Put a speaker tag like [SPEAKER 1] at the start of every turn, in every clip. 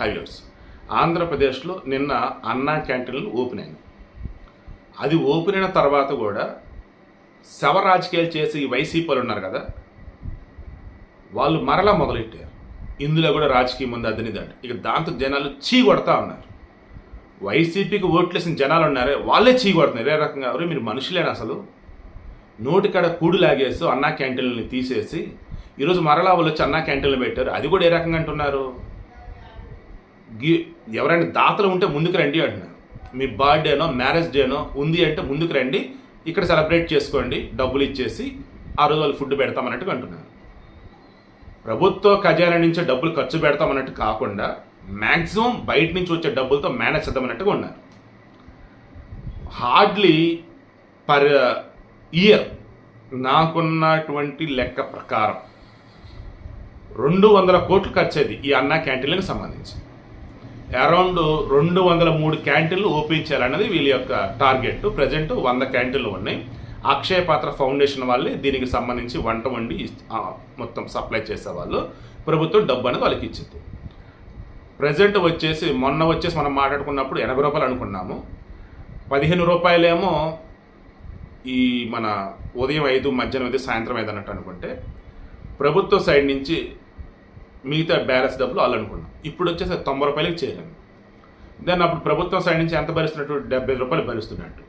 [SPEAKER 1] Highways. ఆంధ్రప్రదేశ్లో నిన్న అన్నా క్యాంటీన్లు ఓపెన్ అయినాయి. అది ఓపెన్ అయిన తర్వాత కూడా శవ రాజకీయాలు చేసి ఈ వైసీపీలు ఉన్నారు కదా వాళ్ళు మరలా మొదలెట్టారు. ఇందులో కూడా రాజకీయం ఉంది అదని దాంట్. ఇక దాంతో జనాలు చీ కొడతా ఉన్నారు. వైసీపీకి ఓట్లేసిన జనాలు ఉన్నారే వాళ్ళే చీ కొడుతున్నారు. ఏ రకంగా? ఎవరు మీరు మనుషులేనా అసలు? నోటికాడ కూడు లాగేసి అన్నా క్యాంటీన్లని తీసేసి ఈరోజు మరలా వాళ్ళు వచ్చి అన్నా క్యాంటీన్లు పెట్టారు. అది కూడా ఏ రకంగా అంటున్నారు? గి ఎవరైనా దాతలు ఉంటే ముందుకు రండి అంటున్నా. మీ బర్త్డేనో మ్యారేజ్ డేనో ఉంది అంటే ముందుకు రండి. ఇక్కడ సెలబ్రేట్ చేసుకోండి డబ్బులు ఇచ్చేసి ఆ రోజు వాళ్ళు ఫుడ్ పెడతామన్నట్టుగా అంటున్నారు ప్రభుత్వ ఖజానా నుంచి డబ్బులు ఖర్చు పెడతామన్నట్టు కాకుండా మ్యాక్సిమం బయట నుంచి వచ్చే డబ్బులతో మేనేజ్ చేద్దామన్నట్టుగా ఉన్నారు. హార్డ్లీ పర్ ఇయర్ నాకున్నటువంటి లెక్క ప్రకారం రెండు వందల కోట్లు ఖర్చేది ఈ అన్నా క్యాంటీన్లకు సంబంధించి. అరౌండ్ రెండు వందల మూడు క్యాంటీన్లు ఓపెన్ చేయాలన్నది వీళ్ళ యొక్క టార్గెట్. ప్రజెంట్ వంద క్యాంటీన్లు ఉన్నాయి. అక్షయ పాత్ర ఫౌండేషన్ వాళ్ళే దీనికి సంబంధించి వంట వండి మొత్తం సప్లై చేసేవాళ్ళు. ప్రభుత్వం డబ్బు అనేది వాళ్ళకి ఇచ్చింది. ప్రజెంట్ వచ్చేసి మొన్న వచ్చేసి మనం మాట్లాడుకున్నప్పుడు ఎనభై రూపాయలు అనుకున్నాము. పదిహేను రూపాయలేమో ఈ మన ఉదయం ఐదు మధ్యాహ్నం ఐదు సాయంత్రం ఐదు అన్నట్టు అనుకుంటే ప్రభుత్వ సైడ్ నుంచి మిగతా బ్యాలెన్స్ డబ్బులు వాళ్ళు అనుకున్నాం. ఇప్పుడు వచ్చేసి తొంభై రూపాయలకి చేరాము దాన్ని అప్పుడు ప్రభుత్వం సైడ్ నుంచి ఎంత భరిస్తున్నట్టు? డెబ్బై రూపాయలు భరిస్తున్నట్టు.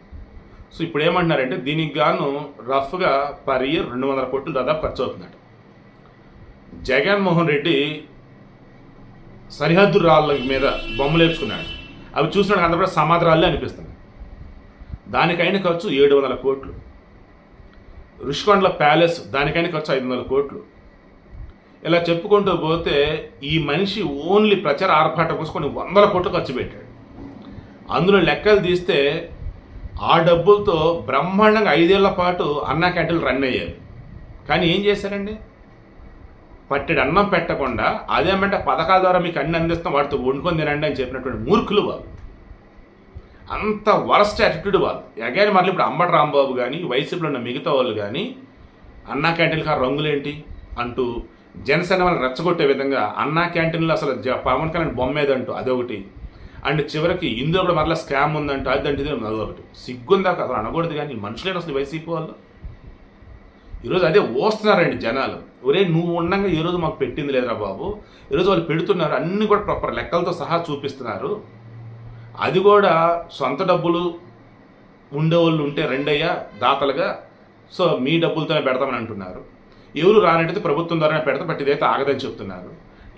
[SPEAKER 1] సో ఇప్పుడు ఏమంటున్నారంటే దీనికి గాను రఫ్గా పర్ ఇయర్ రెండు వందల కోట్లు దాదాపు ఖర్చు అవుతుందట. జగన్మోహన్ రెడ్డి సరిహద్దు రాళ్ళ మీద బొమ్మలు వేసుకున్నాడు. అవి చూసినాడు అంతప్పుడు కూడా సమాధి రాళ్ళే అనిపిస్తుంది దానికైన ఖర్చు ఏడు వందల కోట్లు. రుషికొండల ప్యాలెస్ దానికైన ఖర్చు ఐదు వందల కోట్లు. ఇలా చెప్పుకుంటూ పోతే ఈ మనిషి ఓన్లీ ప్రచార ఆర్భాటం కోసం కొన్ని వందల కోట్లు ఖర్చు పెట్టాడు. అందులో లెక్కలు తీస్తే ఆ డబ్బులతో బ్రహ్మాండంగా ఐదేళ్ళ పాటు అన్నా క్యాంటీన్లు రన్ అయ్యాయి. కానీ ఏం చేశారండి? పట్టెడు అన్నం పెట్టకుండా అదేమంటే పథకాల ద్వారా మీకు అన్ని అందిస్తాం వాటితో వండుకొని తినండి అని చెప్పినటువంటి మూర్ఖులు వాళ్ళు. అంత వరస్ట్ యాటిట్యూడ్ వాళ్ళు. ఎగాని మళ్ళీ ఇప్పుడు అంబటి రాంబాబు కానీ వైసీపీలో ఉన్న మిగతా వాళ్ళు కానీ అన్నా క్యాంటీన్ కా రంగులేంటి? అంటూ జనసేన వాళ్ళని రెచ్చగొట్టే విధంగా అన్నా క్యాంటీన్లో అసలు పవన్ కళ్యాణ్ బొమ్మ ఏదంటూ అదొకటి. అండ్ చివరికి ఇందులో కూడా మరలా స్కామ్ ఉందంటూ అదంటే ఇది అదొకటి. సిగ్గుందాక అసలు అనకూడదు కానీ మనుషులేని అసలు వైసీపీ వాళ్ళు? ఈరోజు అదే ఓస్తున్నారండి జనాలు. ఒరే నువ్వు ఉండగా ఈరోజు మాకు పెట్టింది లేదురా బాబు. ఈరోజు వాళ్ళు పెడుతున్నారు అన్నీ కూడా ప్రాపర్ లెక్కలతో సహా చూపిస్తున్నారు. అది కూడా సొంత డబ్బులు ఉండేవాళ్ళు ఉంటే రెండయ్యా దాతలుగా. సో మీ డబ్బులతోనే పెడతామని అంటున్నారు. ఎవరు రానట్టయితే ప్రభుత్వం ద్వారానే పెడతా బట్ ఇదైతే ఆగదని చెప్తున్నారు.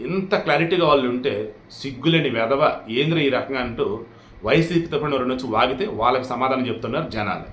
[SPEAKER 1] ఇంత క్లారిటీగా వాళ్ళు ఉంటే సిగ్గులేని వెధవ ఏంద్ర ఈ రకంగా అంటూ వైసీపీ తరఫున రెండు వచ్చి వాగితే వాళ్ళకి సమాధానం చెప్తున్నారు జనాలు.